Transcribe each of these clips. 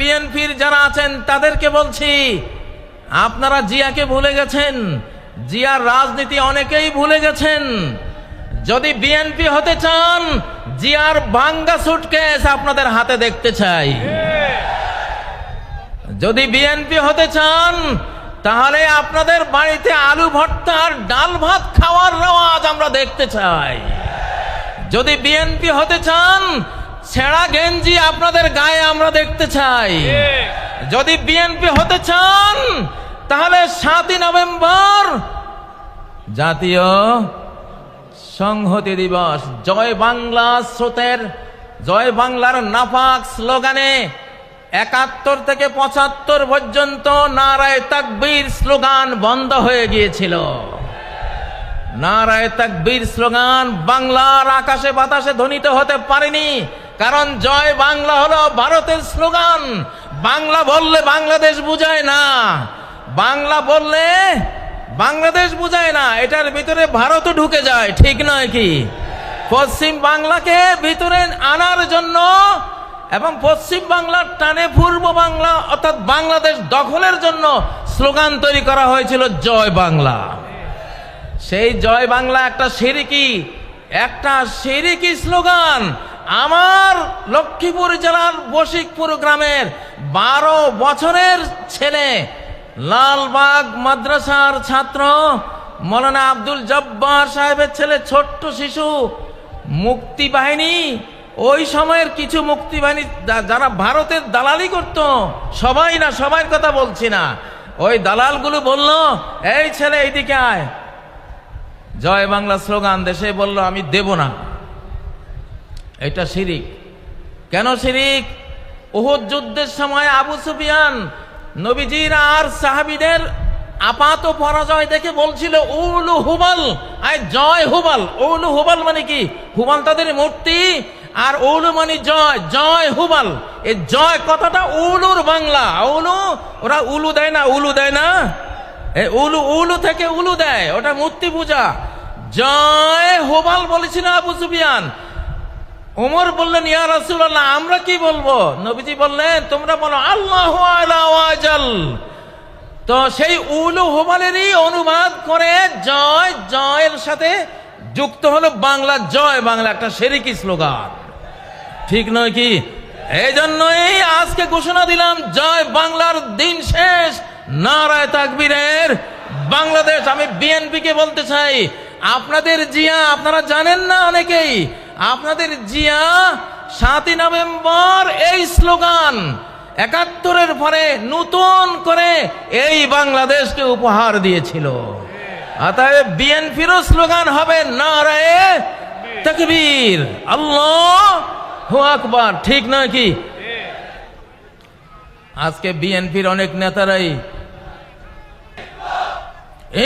বিএনপির যারা আছেন, তাদেরকে বলছি, আপনারা জিয়াকে ভুলে গেছেন। জিয়ার রাজনীতি অনেকেই ভুলে গেছেন। যদি বিএনপি হতে চান, জিয়ার ভাঙ্গা সুটকেস আপনাদের হাতে দেখতে চাই। যদি বিএনপি হতে চান, তাহলে আপনাদের বাড়িতে আলু ভর্তা আর ডাল ভাত খাওয়ার রেওয়াজ আমরা দেখতে চাই। যদি বিএনপি হতে চান ছেঁড়া গেঞ্জি আপনাদের গায়ে আমরা দেখতে চাই। যদি বিএনপি হতে চান তাহলে সাতই নভেম্বর জাতীয় সংহতি দিবস। জয় বাংলা স্রোতের জয় বাংলার নাফাক স্লোগানে একাত্তর থেকে পঁচাত্তর পর্যন্ত নারায় তাকবীর স্লোগান বন্ধ হয়ে গিয়েছিল। নারায় তাকবীর স্লোগান বাংলার আকাশে বাতাসে ধ্বনিত হতে পারেনি। কারণ জয় বাংলা হলো ভারতের স্লোগান। বাংলা বললে বাংলাদেশ বুঝায় না। বাংলা বললে বাংলাদেশ বুঝায় না। এটার ভিতরে ভারতও ঢুকে যায়, ঠিক নয় কি? পশ্চিম বাংলাকে ভিতরে আনার জন্য এবং পশ্চিম বাংলার টানে পূর্ব বাংলা, অর্থাৎ বাংলাদেশ দখলের জন্য স্লোগান তৈরি করা হয়েছিল জয় বাংলা। সেই জয় বাংলা একটা সিরিকি একটা সিরিকি স্লোগান। আমার লক্ষ্মীপুর জেলার বশিকপুর গ্রামের বারো বছরের ছেলে, লালবাগ মাদ্রাসার ছাত্র, মৌলানা আব্দুল জব্বার সাহেবের ছেলে, ছোট্ট শিশু, মুক্তি বাহিনী। ওই সময়ের কিছু মুক্তি বাহিনী যারা ভারতের দালালি করত, সবাই না সবার কথা বলছি না। ওই দালালগুলো বলল, এই ছেলে, এইদিকে আয়। জয় বাংলা স্লোগান দেশে বলল, আমি দেব না। এটা শিরিক। কেন শিরিক? উহুদ যুদ্ধের সময় আবু সুফিয়ান নবীজির আর সাহাবিদের আপাত পরাজয় দেখে বলছিল, উলু হুবাল। আয় জয় হুবাল। উলু হুবাল মানে কি? হুবাল তাদের মূর্তি, আর উলু মানে জয় জয় হুবাল। এই জয় কথাটা উলুর বাংলা। উলু, ওরা উলু দেয় না, উলু দেয় না? এ উলু উলু থেকে উলু দেয়, ওটা মূর্তি পূজা। জয় হুবাল বলেছিল আবু সুফিয়ান। ওমর বললেন, ইয়া রাসূলুল্লাহ, আমরা কি বলব? নবীজি বললেন, তোমরা বলো, আল্লাহ তো সেই উলু হোবালেরই অনুবাদ করে জয়, জয়ের সাথে যুক্ত হলো বাংলা, জয় বাংলা, একটা সেরিকি স্লোগান। ঠিক নয় কি? এই জন্যই আজকে ঘোষণা দিলাম, জয় বাংলার দিন শেষ, নারায় তাকবীরের বাংলাদেশ। আমি বিএনপি কে বলতে চাই, আপনাদের জিয়া, আপনারা জানেন না অনেকেই আপনাদের জিয়া সাতই নভেম্বর এই স্লোগান একাত্তরের পরে নতুন করে এই বাংলাদেশকে উপহার দিয়েছিল। অতএব বিএনপিরও স্লোগান হবে নারায়ে তকবীর। আল্লাহ হু আকবার, ঠিক নয় কি? আজকে বিএনপির অনেক নেতারাই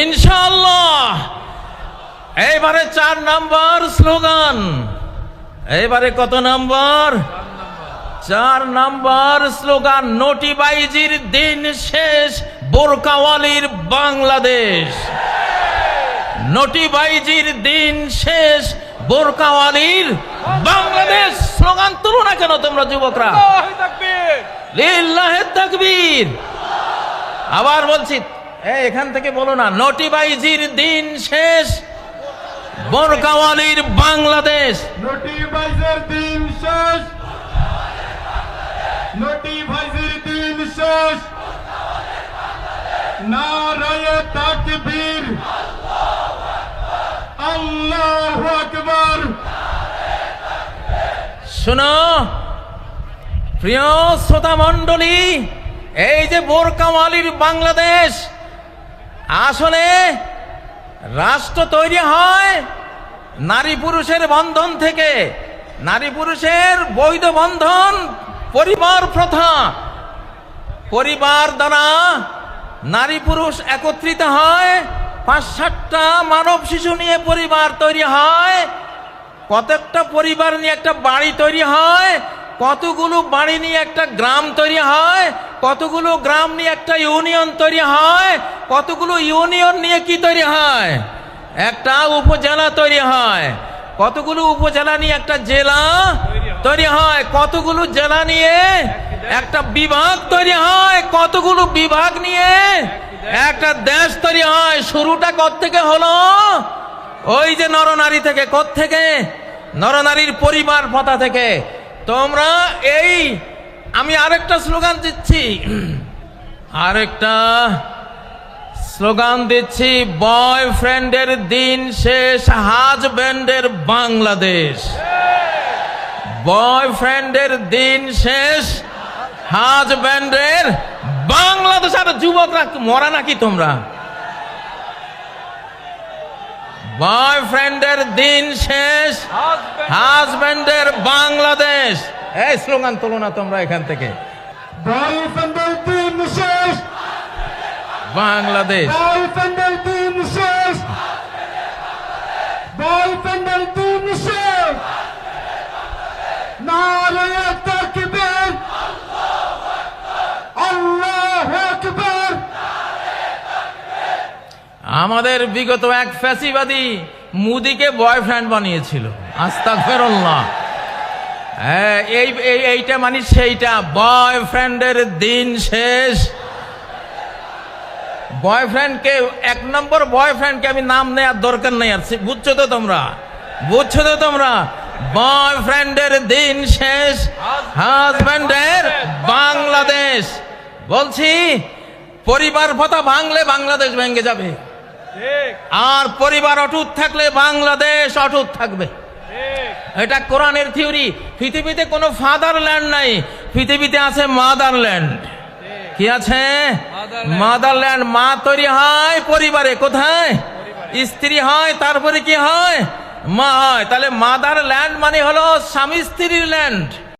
ইনশাআল্লাহ, এইবারে চার নাম্বার স্লোগান। এইবারে কত নাম্বার? চার নাম্বার স্লোগান, নোটিবাইজির দিন শেষ, বোরকাওয়ালির বাংলাদেশ। নোটিবাইজির দিন শেষ, বোরকাওয়ালির বাংলাদেশ। স্লোগান তুলো না কেন তোমরা যুবকরা? আবার বলছি এখান থেকে বলো না, নোটিবাইজির দিন শেষ বোরকাওয়ালির বাংলাদেশ। নোটিফাইজের দিন শেষ। নোটিফাইজের দিন শেষ। নারায়ে তাকবীর। আল্লাহু আকবার। শোনো প্রিয় শ্রোতা মণ্ডলী এই যে বোরকাওয়ালির বাংলাদেশ আসলে রাষ্ট্র তৈরি হয় নারী পুরুষের বন্ধন থেকে। নারী পুরুষের বৈধ বন্ধন, পরিবার প্রথা। পরিবার দ্বারা নারী পুরুষ একত্রিত হয় পাঁচ সাতটা মানব শিশু নিয়ে পরিবার তৈরি হয়, কতকটা পরিবার নিয়ে একটা বাড়ি তৈরি হয়, কতগুলো বাড়ি নিয়ে একটা গ্রাম তৈরি হয়, কতগুলো গ্রাম নিয়ে একটা ইউনিয়ন তৈরি হয় কতগুলো ইউনিয়ন নিয়ে কি তৈরি হয়? একটা উপজেলা তৈরি হয়। কতগুলো উপজেলা নিয়ে একটা জেলা তৈরি হয়? কতগুলো জেলা নিয়ে একটা বিভাগ তৈরি হয়? কতগুলো বিভাগ নিয়ে একটা দেশ তৈরি হয়? শুরুটা থেকে হলো? ওই যে নরনারী থেকে থেকে নরনারীর পরিবার পথা থেকে। তোমরা এই আমি আরেকটা স্লোগান দিচ্ছি। আরেকটা স্লোগান দিচ্ছি, বয়ফ্রেন্ডের দিন শেষ হাজব্যান্ডের বাংলাদেশ। বয়ফ্রেন্ডের দিন শেষ হাজব্যান্ডের বাংলাদেশ। আর যুবকরা মরা নাকি তোমরা? বয়ফ্রেন্ডের দিন শেষ হাজব্যান্ডের বাংলাদেশ। এই স্লোগান তোলো না তোমরা এখান থেকে। বয়ফ্রেন্ডের দিন শেষ বাংলাদেশ। আমাদের বিগত এক ফ্যাসিবাদী মুদিকে বয়ফ্রেন্ড বানিয়েছিল। আস্তা ফেরল্লাহ হ্যাঁ এই- এইটা মানে সেইটা। বয়ফ্রেন্ডের দিন শেষ। বয়ফ্রেন্ডকে, এক নম্বর বয়ফ্রেন্ডকে আমি নাম নেওয়ার দরকার নেই আর বুঝছ তো তোমরা? বুঝছ তো তোমরা? বয়ফ্রেন্ডের দিন শেষ, হাজব্যান্ডের বাংলাদেশ। বলছি, পরিবার ভাতা ভাঙলে বাংলাদেশ ভেঙে যাবে। আর পরিবার অটুট থাকলে বাংলাদেশ অটুট থাকবে। এটা কোরআনের থিওরি। পৃথিবীতে কোনো ফাদারল্যান্ড নাই, পৃথিবীতে আছে মাদারল্যান্ড। কি আছে? মাদারল্যান্ড মা তৈরি হয় পরিবারে কোথায়? স্ত্রী হয় তারপরে কি হয়? মা হয়। তাহলে মাদারল্যান্ড মানে হলো স্বামী স্ত্রীর ল্যান্ড